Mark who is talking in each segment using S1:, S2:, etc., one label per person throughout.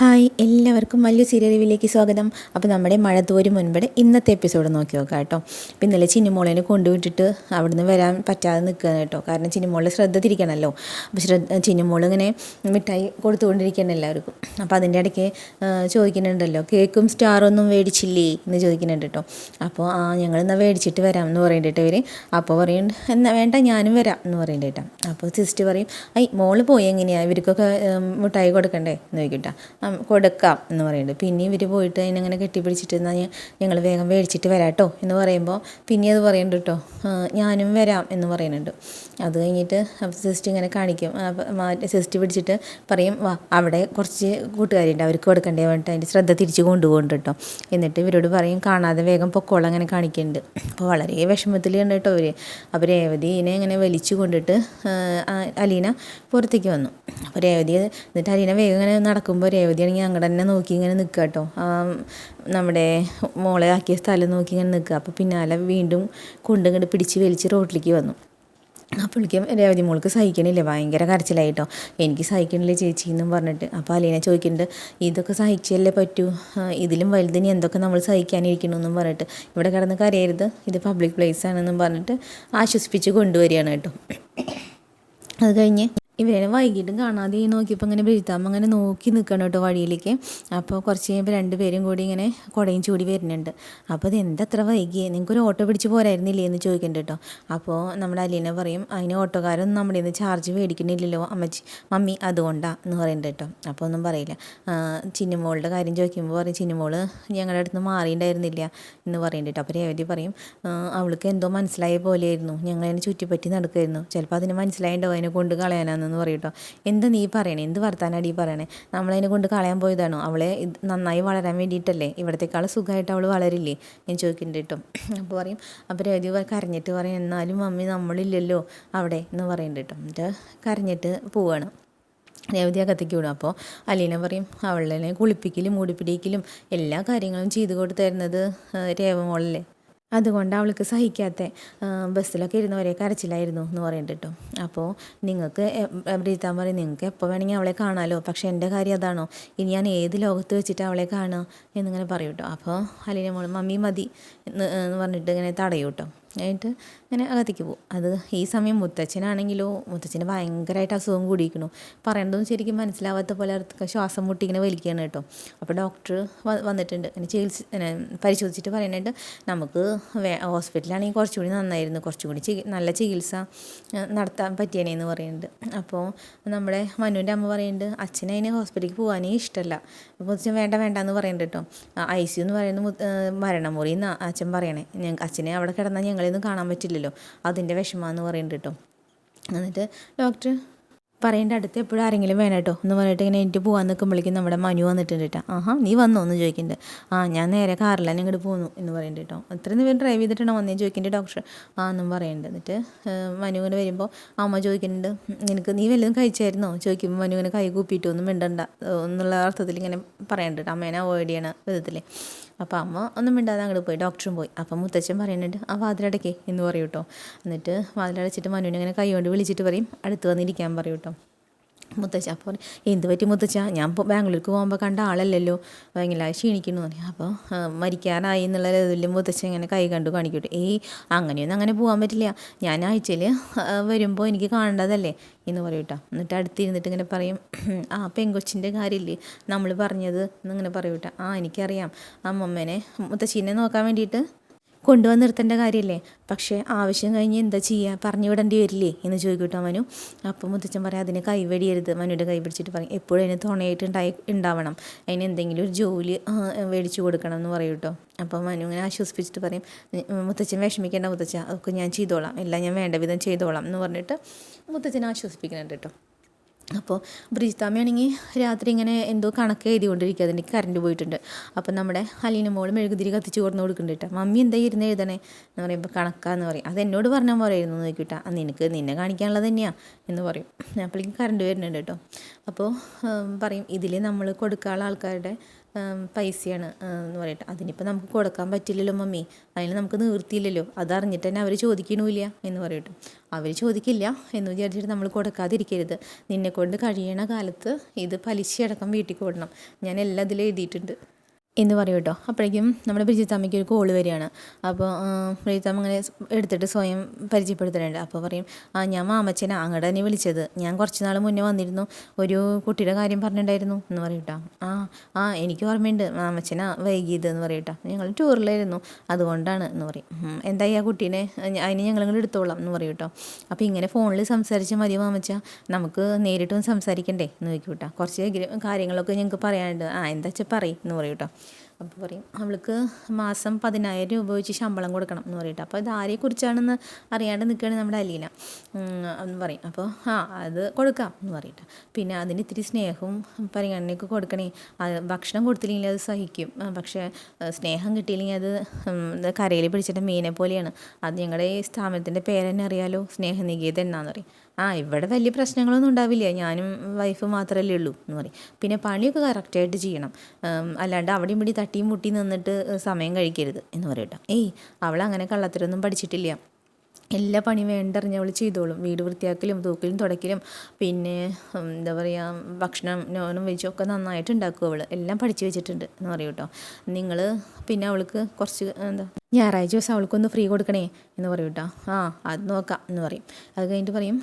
S1: Hi എല്ലാവർക്കും വലിയ serial റിവ്യൂവിലേക്ക് സ്വാഗതം. അപ്പോൾ നമ്മുടെ മഴ തോരും മുൻപേ ഇന്നത്തെ എപ്പിസോഡ് നോക്കി നോക്കാം കേട്ടോ. അപ്പോൾ ഇന്നലെ ചിന്നിമോളേനെ കൊണ്ടുവിട്ടിട്ട് അവിടുന്ന് വരാൻ പറ്റാതെ നിൽക്കുകയാണ് കേട്ടോ. കാരണം ചിന്നിമോളുടെ ശ്രദ്ധ തിരിക്കണമല്ലോ അപ്പോൾ ശ്രദ്ധ ചിന്നിമോൾ ഇങ്ങനെ മിഠായി കൊടുത്തുകൊണ്ടിരിക്കുകയാണ് എല്ലാവർക്കും. അപ്പോൾ അതിന്റെ ഇടയ്ക്ക് ചോദിക്കുന്നുണ്ടല്ലോ കേക്കും സ്റ്റാറൊന്നും മേടിച്ചില്ലേ? എന്ന് ചോദിക്കുന്നുണ്ട് കേട്ടോ. അപ്പോൾ ആ ഞങ്ങൾ എന്നാൽ മേടിച്ചിട്ട് വരാം എന്ന് പറയുന്നുണ്ട് ഇവർ അപ്പോൾ പറയുന്നുണ്ട് എന്നാൽ വേണ്ട ഞാനും വരാം എന്ന് പറയേണ്ടിട്ടാണ് അപ്പോൾ സിസ്റ്റർ പറയും ഐ മോൾ പോയി എങ്ങനെയാണ് ഇവർക്കൊക്കെ മിഠായി കൊടുക്കണ്ടേ? എന്ന് ചോദിക്കട്ടാ കൊടുക്കാം എന്ന് പറയുന്നുണ്ട്. പിന്നെ ഇവർ പോയിട്ട് അതിനങ്ങനെ കെട്ടിപ്പിടിച്ചിട്ട് എന്നാൽ ഞങ്ങൾ വേഗം മേടിച്ചിട്ട് വരാം കേട്ടോ എന്ന് പറയുമ്പോൾ പിന്നെ അത് പറയുന്നുണ്ട് കേട്ടോ ഞാനും വരാം എന്ന് പറയുന്നുണ്ട്. അത് കഴിഞ്ഞിട്ട് സിസ്റ്റർ ഇങ്ങനെ കാണിക്കും. സിസ്റ്റർ പിടിച്ചിട്ട് പറയും വാ അവിടെ കുറച്ച് കൂട്ടുകാരുണ്ട് അവർക്ക് കൊടുക്കണ്ടേ വേണ്ടി അതിന്റെ ശ്രദ്ധ തിരിച്ച് കൊണ്ടുപോകുന്നുണ്ട് കേട്ടോ എന്നിട്ട് ഇവരോട് പറയും കാണാതെ വേഗം പൊക്കോളം അങ്ങനെ കാണിക്കുന്നുണ്ട് അപ്പോൾ വളരെ വിഷമത്തിൽ ഉണ്ട് കേട്ടോ അവർ അപ്പോൾ രേവതിനെ ഇങ്ങനെ വലിച്ചു കൊണ്ടിട്ട് അലീന പുറത്തേക്ക് വന്നു. അപ്പോൾ രേവതി എന്നിട്ട് അലീന വേഗം ഇങ്ങനെ നടക്കുമ്പോൾ രേവതി ആണെങ്കിൽ അങ്ങോട്ട് തന്നെ നോക്കി ഇങ്ങനെ നിൽക്കുക കേട്ടോ നമ്മുടെ മോളെ ആക്കിയ സ്ഥലം നോക്കി ഇങ്ങനെ നിൽക്കുക അപ്പോൾ പിന്നാലെ വീണ്ടും കൊണ്ടിങ്ങോട്ട് പിടിച്ച് വലിച്ച് റോട്ടിലേക്ക് വന്നു. അപ്പോഴേക്കും രേവതി മോൾക്ക് സഹിക്കണില്ല. ഭയങ്കര കരച്ചിലായിട്ടോ എനിക്ക് സഹിക്കണില്ല ചേച്ചി എന്നും പറഞ്ഞിട്ട്. അപ്പോൾ അലീന ചോദിക്കുന്നുണ്ട് ഇതൊക്കെ സഹിച്ചല്ലേ പറ്റൂ? ഇതിലും വലുതിന് എന്തൊക്കെ നമ്മൾ സഹിക്കാനിരിക്കണമെന്നും പറഞ്ഞിട്ട്. ഇവിടെ കിടന്ന് കരയരുത്. ഇത് പബ്ലിക് പ്ലേസ് ആണെന്നും പറഞ്ഞിട്ട് ആശ്വസിപ്പിച്ച് കൊണ്ടുവരികയാണ് കേട്ടോ അത് കഴിഞ്ഞ് ഇവരെ വൈകിട്ടും കാണാതെ നോക്കിയപ്പോൾ ഇങ്ങനെ ബ്രിജിത്താമ്മ അങ്ങനെ നോക്കി നിൽക്കണം കേട്ടോ വഴിയിലേക്ക്. അപ്പോൾ കുറച്ച് കഴിയുമ്പോൾ രണ്ടുപേരും കൂടി ഇങ്ങനെ കുടയും ചൂടി വരുന്നുണ്ട്. അപ്പോൾ ഇത് എന്താ അത്ര വൈകിയേ? നിങ്ങൾക്ക് ഒരു ഓട്ടോ പിടിച്ച് പോരായിരുന്നില്ലേ എന്ന് ചോദിക്കുന്നുണ്ട് കേട്ടോ. അപ്പോൾ നമ്മുടെ അലീന പറയും അതിന് ഓട്ടോക്കാരൊന്നും നമ്മുടെ നിന്ന് ചാർജ് മേടിക്കണില്ലല്ലോ അമ്മച്ചി. മമ്മി അതുകൊണ്ടാണ് എന്ന് പറയുന്നുണ്ട് കേട്ടോ. അപ്പോൾ ഒന്നും പറയില്ല. ചിന്നുമോളുടെ കാര്യം ചോദിക്കുമ്പോൾ പറയും ചിന്നുമോൾ ഞങ്ങളുടെ അടുത്ത് നിന്ന് മാറിയിട്ടുണ്ടായിരുന്നില്ല എന്ന് പറയുന്നുണ്ട് കേട്ടോ. അപ്പോൾ രേവതി പറയും അവൾക്ക് എന്തോ മനസ്സിലായ പോലെയായിരുന്നു. ഞങ്ങളതിനെ ചുറ്റിപ്പറ്റി നടക്കുമായിരുന്നു ചിലപ്പോൾ അതിന് മനസ്സിലായിട്ടുണ്ടാവും അതിനെ കൊണ്ട് കളയാനാണെന്ന് പറയും കേട്ടോ എന്ത് നീ പറയണേ? എന്ത് വർത്താനടി പറയണേ? നമ്മളതിനെ കൊണ്ട് കളയാൻ പോയതാണോ? അവളെ നന്നായി വളരാൻ വേണ്ടിയിട്ടല്ലേ? ഇവിടത്തേക്കാൾ സുഖമായിട്ട് അവൾ വളരില്ലേ? ഞാൻ ചോദിക്കുന്നുണ്ട് കേട്ടോ അപ്പോൾ പറയും അപ്പോൾ രവതി കരഞ്ഞിട്ട് പറയും എന്നാലും മമ്മി നമ്മളില്ലല്ലോ അവിടെ എന്ന് പറയുന്നുണ്ട് കേട്ടോ എന്നിട്ട് കരഞ്ഞിട്ട് പോവാണ്. രവതി അകത്തേക്ക് വിടും. അപ്പോൾ അലീന പറയും അവളെ കുളിപ്പിക്കലും മൂടിപ്പിടിക്കലും എല്ലാ കാര്യങ്ങളും ചെയ്തു കൊടുത്തു തരുന്നത് രേവമോളല്ലേ അതുകൊണ്ട് അവൾക്ക് സഹിക്കാത്ത ബസ്സിലൊക്കെ ഇരുന്നവരെ കരച്ചിലായിരുന്നു എന്ന് പറയുന്നുണ്ട് കേട്ടോ അപ്പോൾ നിങ്ങൾക്ക് ബ്രീത്താൻ പറയും നിങ്ങൾക്ക് എപ്പോൾ വേണമെങ്കിൽ അവളെ കാണാമല്ലോ പക്ഷേ എന്റെ കാര്യം അതാണോ? ഇനി ഞാൻ ഏത് ലോകത്ത് വെച്ചിട്ട് അവളെ കാണുക എന്നിങ്ങനെ പറയും അപ്പോൾ അലീന മോൾ മമ്മി മതി എന്ന് പറഞ്ഞിട്ട് ഇങ്ങനെ തടയൂട്ടോ എന്നിട്ട് ഇങ്ങനെ അകത്തേക്ക് പോകും. അത് ഈ സമയം മുത്തച്ഛനാണെങ്കിലോ മുത്തച്ഛന് ഭയങ്കരമായിട്ട് അസുഖം കൂടിയിരിക്കണു പറയേണ്ടതും ശരിക്കും മനസ്സിലാവാത്ത പോലെ അവർക്ക് ശ്വാസം മുട്ടി ഇങ്ങനെ വലിക്കുകയാണ് കേട്ടോ. അപ്പോൾ ഡോക്ടർ വന്നിട്ടുണ്ട്. അങ്ങനെ ചികിത്സ പരിശോധിച്ചിട്ട് പറയുന്നുണ്ട്. നമുക്ക് വേ ഹോസ്പിറ്റലാണെങ്കിൽ കുറച്ചുകൂടി നന്നായിരുന്നു. കുറച്ചുകൂടി ചികി നല്ല ചികിത്സ നടത്താൻ പറ്റിയേനേന്ന് പറയുന്നുണ്ട്. അപ്പോൾ നമ്മുടെ മനുവിന്റെ അമ്മ പറയുന്നുണ്ട് അച്ഛനെ അതിന് ഹോസ്പിറ്റലിലേക്ക് പോകാനേ ഇഷ്ടമല്ല. അപ്പോൾ അച്ഛൻ വേണ്ട വേണ്ട എന്ന് പറയുന്നുണ്ട് കേട്ടോ. ഐ സി എന്ന് പറയുന്നത് മരണമുറി എന്നാ അച്ഛൻ പറയണേ. ഞങ്ങൾക്ക് അച്ഛനെ അവിടെ കിടന്നാൽ ഞങ്ങളിന്ന് കാണാൻ പറ്റില്ലല്ലോ അതിന്റെ വിഷമാന്ന് പറയുന്നുണ്ട് കേട്ടോ എന്നിട്ട് ഡോക്ടർ പറയേണ്ട അടുത്ത് എപ്പോഴും ആരെങ്കിലും വേണം കേട്ടോ. എന്ന് പറഞ്ഞിട്ട് ഇങ്ങനെ എനിക്ക് പോകാൻ നിൽക്കുമ്പോഴേക്കും നമ്മുടെ മനു വന്നിട്ടുണ്ട് കേട്ടോ. ആഹാ നീ വന്നോ? എന്ന് ചോദിക്കുന്നുണ്ട്. ആ ഞാൻ നേരെ കാറിലാണ് ഇങ്ങോട്ട് പോന്നു എന്ന് പറയുന്നുണ്ട് കേട്ടോ. എത്ര പേര് ഡ്രൈവ് ചെയ്തിട്ടാണോ വന്നേ? ചോദിക്കുന്നുണ്ട് ഡോക്ടർ ആ എന്നും പറയുന്നുണ്ട്. എന്നിട്ട് മനു ഇങ്ങനെ വരുമ്പോൾ അമ്മ ചോദിക്കുന്നുണ്ട് നിനക്ക് നീ വല്ലതും കഴിച്ചായിരുന്നോ? ചോദിക്കുമ്പോൾ മനു ഇങ്ങനെ കൈ കൂപ്പിയിട്ട് ഒന്നും മിണ്ടണ്ട. എന്നുള്ള അർത്ഥത്തിൽ ഇങ്ങനെ പറയുന്നുണ്ട് അമ്മേനെ അവോയ്ഡ് ചെയ്യണ വിധത്തിൽ. അപ്പോൾ അമ്മ ഒന്നും മിണ്ടാതെ അങ്ങോട്ട് പോയി. ഡോക്ടറും പോയി. അപ്പം മുത്തച്ഛൻ പറയുന്നുണ്ട് ആ വാതിലടക്കേ എന്ന് പറയൂട്ടോ എന്നിട്ട് വാതിലടച്ചിട്ട് മനുവിനെ ഇങ്ങനെ കൈ കൊണ്ട് വിളിച്ചിട്ട് പറയും അടുത്ത് വന്നിരിക്കാൻ പറയും കേട്ടോ. മുത്തച്ഛ അപ്പോൾ എന്ത് പറ്റി മുത്തച്ഛ? ഞാൻ ഇപ്പോൾ ബാംഗ്ലൂർക്ക് പോകുമ്പോൾ കണ്ട ആളല്ലല്ലോ. ഭയങ്കര ക്ഷീണിക്കുന്നു പറഞ്ഞു. അപ്പോൾ മരിക്കാനായി എന്നുള്ള ഇതിൽ മുത്തച്ഛ ഇങ്ങനെ കൈ കണ്ടു കാണിക്കട്ടെ. ഏയ് അങ്ങനെയൊന്നും അങ്ങനെ പോകാൻ പറ്റില്ല. ഞാൻ ആഴ്ചയിൽ വരുമ്പോൾ എനിക്ക് കാണേണ്ടതല്ലേ? എന്ന് പറയും കേട്ടോ. എന്നിട്ട് അടുത്തിരുന്നിട്ട് ഇങ്ങനെ പറയും ആ പെങ്കൊച്ചിന്റെ കാര്യമില്ലേ നമ്മൾ പറഞ്ഞത് എന്നിങ്ങനെ പറയും കേട്ടോ. ആ എനിക്കറിയാം. അമ്മമ്മേനെ മുത്തശ്ശീനെ നോക്കാൻ വേണ്ടിയിട്ട് കൊണ്ടുവന്ന് നിർത്തേണ്ട കാര്യമല്ലേ? പക്ഷേ ആവശ്യം കഴിഞ്ഞ് എന്താ ചെയ്യുക പറഞ്ഞു വിടേണ്ടി വരില്ലേ? എന്ന് ചോദിക്കട്ടോ മനു. അപ്പോൾ മുത്തച്ഛൻ പറയാം അതിന് കൈവെടിയരുത്. മനുവിന്റെ കൈ പിടിച്ചിട്ട് പറയും എപ്പോഴും അതിന് തുണയായിട്ട് ഉണ്ടായി ഉണ്ടാവണം. അതിന് എന്തെങ്കിലും ഒരു ജോലി മേടിച്ചു കൊടുക്കണം എന്ന് പറയും കേട്ടോ അപ്പോൾ മനു ഇങ്ങനെ ആശ്വസിപ്പിച്ചിട്ട് പറയും മുത്തച്ഛൻ വിഷമിക്കേണ്ട മുത്തച്ഛ അതൊക്കെ ഞാൻ ചെയ്തോളാം. എല്ലാം ഞാൻ വേണ്ട വിധം ചെയ്തോളാം എന്ന് പറഞ്ഞിട്ട് മുത്തച്ഛനെ ആശ്വസിപ്പിക്കുന്നുണ്ട് കേട്ടോ അപ്പോൾ ബ്രിജിത്താമയാണെങ്കിൽ രാത്രി ഇങ്ങനെ എന്തോ കണക്ക് എഴുതിക്കൊണ്ടിരിക്കുക അതിന്റെ കറണ്ട് പോയിട്ടുണ്ട്. അപ്പോൾ നമ്മുടെ അലീന മോൾ മെഴുകുതിരി കത്തിച്ച് കൊടുന്ന് കൊടുക്കുന്നുണ്ട് കേട്ടോ. മമ്മി എന്താ ഇരുന്ന് എഴുതണേ? എന്ന് പറയുമ്പോൾ കണക്കാന്ന് പറയും. അത് എന്നോട് പറഞ്ഞാൽ പോരായിരുന്നു നോക്കിട്ടാ നിനക്ക് നിന്നെ കാണിക്കാനുള്ളത് തന്നെയാണ് എന്ന് പറയും. അപ്പോഴേക്കും കറണ്ട് വരുന്നുണ്ട് കേട്ടോ. അപ്പോൾ പറയും ഇതിൽ നമ്മൾ കൊടുക്കാനുള്ള ആൾക്കാരുടെ പൈസയാണ് എന്ന് പറയട്ടെ. അതിനിപ്പോൾ നമുക്ക് കൊടുക്കാൻ പറ്റില്ലല്ലോ മമ്മി. അതിന് നമുക്ക് നിവൃത്തിയില്ലല്ലോ അതറിഞ്ഞിട്ട് തന്നെ അവർ ചോദിക്കണമില്ല എന്ന് പറയട്ടെ. അവർ ചോദിക്കില്ല എന്ന് വിചാരിച്ചിട്ട് നമ്മൾ കൊടുക്കാതിരിക്കരുത്. നിന്നെക്കൊണ്ട് കഴിയണ കാലത്ത് ഇത് പലിശയടക്കം വീട്ടിൽ കൊടുക്കണം ഞാൻ എല്ലാം ഇതിൽ എഴുതിയിട്ടുണ്ട്. എന്ന് പറയും കേട്ടോ. അപ്പോഴേക്കും നമ്മുടെ ബ്രിജിത്തമ്മയ്ക്ക് ഒരു കോൾ വരികയാണ്. അപ്പോൾ ബ്രിജിത്തമ്മ അങ്ങനെ എടുത്തിട്ട് സ്വയം പരിചയപ്പെടുത്തുന്നുണ്ട്. അപ്പോൾ പറയും ആ ഞാൻ മാമച്ചനെ അങ്ങോട്ട് തന്നെ വിളിച്ചത്. ഞാൻ കുറച്ച് നാൾ മുന്നേ വന്നിരുന്നു. ഒരു കുട്ടിയുടെ കാര്യം പറഞ്ഞിട്ടുണ്ടായിരുന്നു. എന്ന് പറയും കേട്ടോ. ആ ആ എനിക്ക് ഓർമ്മയുണ്ട്. മാമച്ചനാ വൈകിയത് എന്ന് പറയും കേട്ടോ. ഞങ്ങൾ ടൂറിലായിരുന്നു. അതുകൊണ്ടാണ് എന്ന് പറയും. എന്തായി ആ കുട്ടീനെ? അതിന് ഞങ്ങൾ എടുത്തോളാം എന്ന് പറയും കേട്ടോ. അപ്പോൾ ഇങ്ങനെ ഫോണിൽ സംസാരിച്ച മതി മാമച്ച. നമുക്ക് നേരിട്ടും സംസാരിക്കണ്ടേ? എന്ന് ചോദിക്കും കേട്ടോ. കുറച്ച് കാര്യങ്ങളൊക്കെ ഞങ്ങൾക്ക് പറയാനുണ്ട്. ആ എന്താ വെച്ചാൽ പറയും എന്ന് പറയും കേട്ടോ. അപ്പോൾ പറയും അവൾക്ക് മാസം പതിനായിരം രൂപ വെച്ച് ശമ്പളം കൊടുക്കണം എന്ന് പറയട്ടെ. അപ്പോൾ ഇത് ആരെക്കുറിച്ചാണെന്ന് അറിയാണ്ട് നിൽക്കുകയാണ് നമ്മുടെ അലീന. എന്ന് പറയും. അപ്പോൾ ആ അത് കൊടുക്കാം എന്ന് പറയട്ടെ. പിന്നെ അതിന് ഇത്തിരി സ്നേഹവും പരിഗണനയൊക്കെ കൊടുക്കണേ. ഭക്ഷണം കൊടുത്തില്ലെങ്കിൽ അത് സഹിക്കും. പക്ഷേ സ്നേഹം കിട്ടിയില്ലെങ്കിൽ അത് കരയിൽ പിടിച്ചിട്ട് മീനെ പോലെയാണ്. അത് ഞങ്ങളുടെ ഈ സ്ഥാപനത്തിന്റെ പേരെന്നെ അറിയാലോ? സ്നേഹനികേതൻ എന്നാന്ന് പറയും. ആ ഇവിടെ വലിയ പ്രശ്നങ്ങളൊന്നും ഉണ്ടാവില്ല. ഞാനും വൈഫ് മാത്രമല്ലേ ഉള്ളൂ എന്ന് പറയും. പിന്നെ പണിയൊക്കെ കറക്റ്റായിട്ട് ചെയ്യണം. അല്ലാണ്ട് അവിടെയും ഇവിടെ തട്ടിയും മുട്ടിയും നിന്നിട്ട് സമയം കഴിക്കരുത് എന്ന് പറയട്ടോ ഏയ് അവൾ അങ്ങനെ കള്ളത്തരൊന്നും പഠിച്ചിട്ടില്ല. എല്ലാ പണിയും വേണ്ടറിഞ്ഞ് അവൾ ചെയ്തോളും. വീട് വൃത്തിയാക്കലും തൂക്കലും തുടക്കലും പിന്നെ എന്താ പറയുക ഭക്ഷണം നോനും വെച്ചും ഒക്കെ നന്നായിട്ട് ഉണ്ടാക്കും അവൾ എല്ലാം പഠിച്ചു വെച്ചിട്ടുണ്ട് എന്ന് പറയും നിങ്ങൾ പിന്നെ അവൾക്ക് കുറച്ച് എന്താ ഞായറാഴ്ച ദിവസം അവൾക്കൊന്ന് ഫ്രീ കൊടുക്കണേ എന്ന് പറയും കേട്ടോ. ആ അത് നോക്കാം എന്ന് പറയും. അത് കഴിഞ്ഞിട്ട് പറയും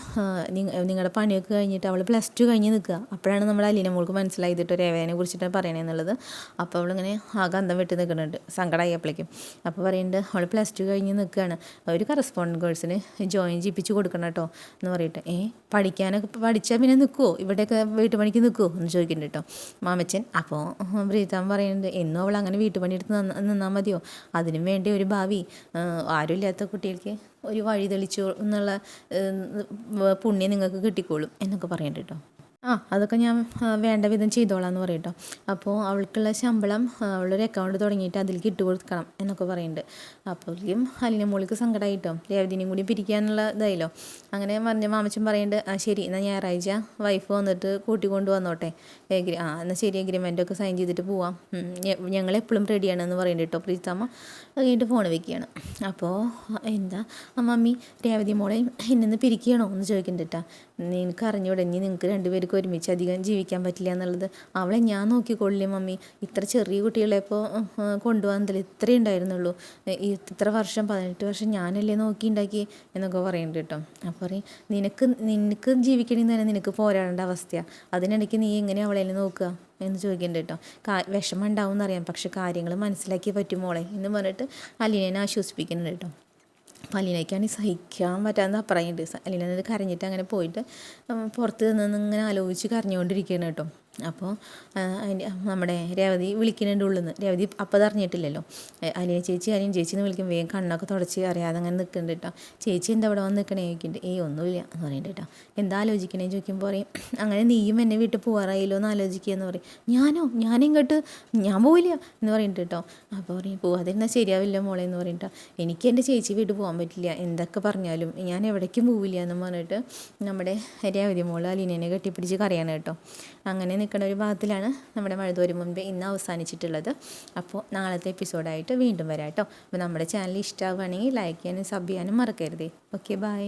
S1: നിങ്ങളുടെ പണിയൊക്കെ കഴിഞ്ഞിട്ട് അവൾ പ്ലസ് ടു കഴിഞ്ഞ് നിൽക്കുക. അപ്പോഴാണ് നമ്മൾ അലീന മോൾക്ക് മനസ്സിലായിട്ട് രേവേനെ കുറിച്ചിട്ട് പറയണേ എന്നുള്ളത്. അപ്പോൾ അവളിങ്ങനെ ആ ഗന്ധം വിട്ട് നിൽക്കുന്നുണ്ട്. സങ്കടമായപ്പോഴേക്കും അപ്പോൾ പറയുന്നുണ്ട് അവൾ പ്ലസ് ടു കഴിഞ്ഞ് നിൽക്കുകയാണ്. ഒരു കറസ്പോണ്ടന്റ് കോഴ്സിന് ജോയിൻ ചെയ്യിപ്പിച്ച് കൊടുക്കണം കേട്ടോ എന്ന് പറയട്ടെ. ഏ പഠിക്കാനൊക്കെ പഠിച്ചാൽ പിന്നെ നിൽക്കുമോ ഇവിടെയൊക്കെ വീട്ടുപണിക്ക് നിൽക്കുമോ എന്ന് ചോദിക്കുന്നുണ്ട് കേട്ടോ മാമച്ചൻ അപ്പോൾ പ്രീതാൻ പറയുന്നുണ്ട് എന്നും അവൾ അങ്ങനെ വീട്ടുപണി എടുത്ത് നിന്നാൽ മതിയോ? അതിനും വേണ്ടി ഒരു ഭാവി. ആരുമില്ലാത്ത കുട്ടികൾക്ക് ഒരു വഴി തെളിച്ചു എന്നുള്ള പുണ്യം നിങ്ങൾക്ക് കിട്ടിക്കോളും എന്നൊക്കെ പറയുന്നുണ്ട് കേട്ടോ ആ അതൊക്കെ ഞാൻ വേണ്ട വിധം ചെയ്തോളാം എന്ന് പറയും കേട്ടോ അപ്പോൾ അവൾക്കുള്ള ശമ്പളം അവളൊരു അക്കൗണ്ട് തുടങ്ങിയിട്ട് അതിലേക്ക് ഇട്ട് കൊടുക്കണം എന്നൊക്കെ പറയുന്നുണ്ട് അപ്പോഴേക്കും അലിന മോളിക്ക് സങ്കടമായിട്ടോ രേവതിനെയും കൂടി പിരിക്കാനുള്ള ഇതായല്ലോ. അങ്ങനെ പറഞ്ഞ മാമച്ചൻ പറയുന്നുണ്ട് ആ ശരി എന്നാൽ ഞായറാഴ്ച വൈഫ് വന്നിട്ട് കൂട്ടിക്കൊണ്ട് വന്നോട്ടെ എഗ്രി ആ എന്നാൽ ശരി എഗ്രിമെന്റൊക്കെ സൈൻ ചെയ്തിട്ട് പോവാം. ഞങ്ങൾ എപ്പോഴും റെഡിയാണ് എന്ന് പറയുന്നുണ്ട് കേട്ടോ. പ്രീതമ്മ കഴിഞ്ഞിട്ട് ഫോൺ വെക്കുകയാണ്. അപ്പോൾ എന്താ മമ്മി രേവതി മോളെ എന്നെ പിരിക്കുകയാണോ എന്ന് ചോദിക്കുന്നുണ്ട് കേട്ടോ. നിനക്ക് അറിഞ്ഞൂടെ നിങ്ങൾക്ക് രണ്ടുപേർക്ക് ഒരുമിച്ച് അധികം ജീവിക്കാൻ പറ്റില്ല എന്നുള്ളത്. അവളെ ഞാൻ നോക്കിക്കൊള്ളില്ലേ മമ്മി? ഇത്ര ചെറിയ കുട്ടികളെ ഇപ്പോൾ കൊണ്ടുപോകാൻ ഇത്രയേ ഉണ്ടായിരുന്നുള്ളൂ. ഇത്ര വർഷം പതിനെട്ട് വർഷം ഞാനല്ലേ നോക്കി ഉണ്ടാക്കി എന്നൊക്കെ പറയുന്നുണ്ട് കേട്ടോ. അപ്പോൾ പറയും നിനക്ക് നിനക്ക് ജീവിക്കണമെന്ന് തന്നെ നിനക്ക് പോരാടേണ്ട അവസ്ഥയാണ് അതിനിടയ്ക്ക് നീ എങ്ങനെ അവളെ നോക്കുക? എന്ന് ചോദിക്കുന്നുണ്ട് കേട്ടോ. കാ വിഷമം ഉണ്ടാവും എന്നറിയാം പക്ഷെ കാര്യങ്ങൾ മനസ്സിലാക്കിയേ പറ്റുമോളെ എന്ന് പറഞ്ഞിട്ട് അലീനേനെ ആശ്വസിപ്പിക്കുന്നുണ്ട് കേട്ടോ. അപ്പോൾ അലീനയ്ക്കാണെങ്കിൽ സഹിക്കാൻ പറ്റാന്ന് അപ്പറയുണ്ട് അലീന എന്നിട്ട് കരഞ്ഞിട്ട് അങ്ങനെ പോയിട്ട് പുറത്ത് നിന്ന് ഇങ്ങനെ ആലോചിച്ച് കരഞ്ഞുകൊണ്ടിരിക്കുകയാണ് കേട്ടോ. അപ്പോൾ അതിന്റെ നമ്മുടെ രേവതി വിളിക്കുന്നുണ്ട് ഉള്ളിൽ നിന്ന് രേവതി അപ്പം അറിഞ്ഞിട്ടില്ലല്ലോ അലിയ ചേച്ചി അലിയും ചേച്ചി എന്ന് വിളിക്കും വേഗം കണ്ണൊക്കെ തുടച്ച് അറിയാതെ അങ്ങനെ നിൽക്കുന്നുണ്ട് കേട്ടോ ചേച്ചി എന്താ അവിടെ വന്ന് നിൽക്കണേ ചോദിക്കുന്നുണ്ട്. ഏയ് ഒന്നുമില്ല എന്ന് പറയുന്നുണ്ട് കേട്ടോ എന്താ ആലോചിക്കണേ? ചോദിക്കുമ്പോൾ പറയും അങ്ങനെ നീയും എന്നെ വീട്ടിൽ പോകാറായില്ലോ എന്ന് ആലോചിക്കുക എന്ന് പറയും. ഞാനോ? ഞാനിങ്ങോട്ട് ഞാൻ പോവില്ല എന്ന് പറയുന്നുണ്ട് കേട്ടോ അപ്പോൾ പറയും പോവാതിരുന്നാൽ ശരിയാവില്ല മോളെ എന്ന് പറയുന്നുണ്ടോ എനിക്ക് എന്റെ ചേച്ചി വീട്ടിൽ പോകാൻ പറ്റില്ല. എന്തൊക്കെ പറഞ്ഞാലും ഞാൻ എവിടേക്കും പോവില്ല എന്ന് പറഞ്ഞിട്ട് നമ്മുടെ രേവതി മോൾ അലീനനെ കെട്ടിപ്പിടിച്ച് കറിയാണ് കേട്ടോ. അങ്ങനെ നിൽക്കുന്ന ഒരു ഭാഗത്തിലാണ് നമ്മുടെ മഴതോരും മുൻപേ ഇന്ന് അവസാനിച്ചിട്ടുള്ളത്. അപ്പോൾ നാളത്തെ എപ്പിസോഡായിട്ട് വീണ്ടും വരാം കേട്ടോ. അപ്പോൾ നമ്മുടെ ചാനൽ ഇഷ്ടമാവുകയാണെങ്കിൽ ലൈക്ക് ചെയ്യാനും സബ് ചെയ്യാനും മറക്കരുതേ. Okay bye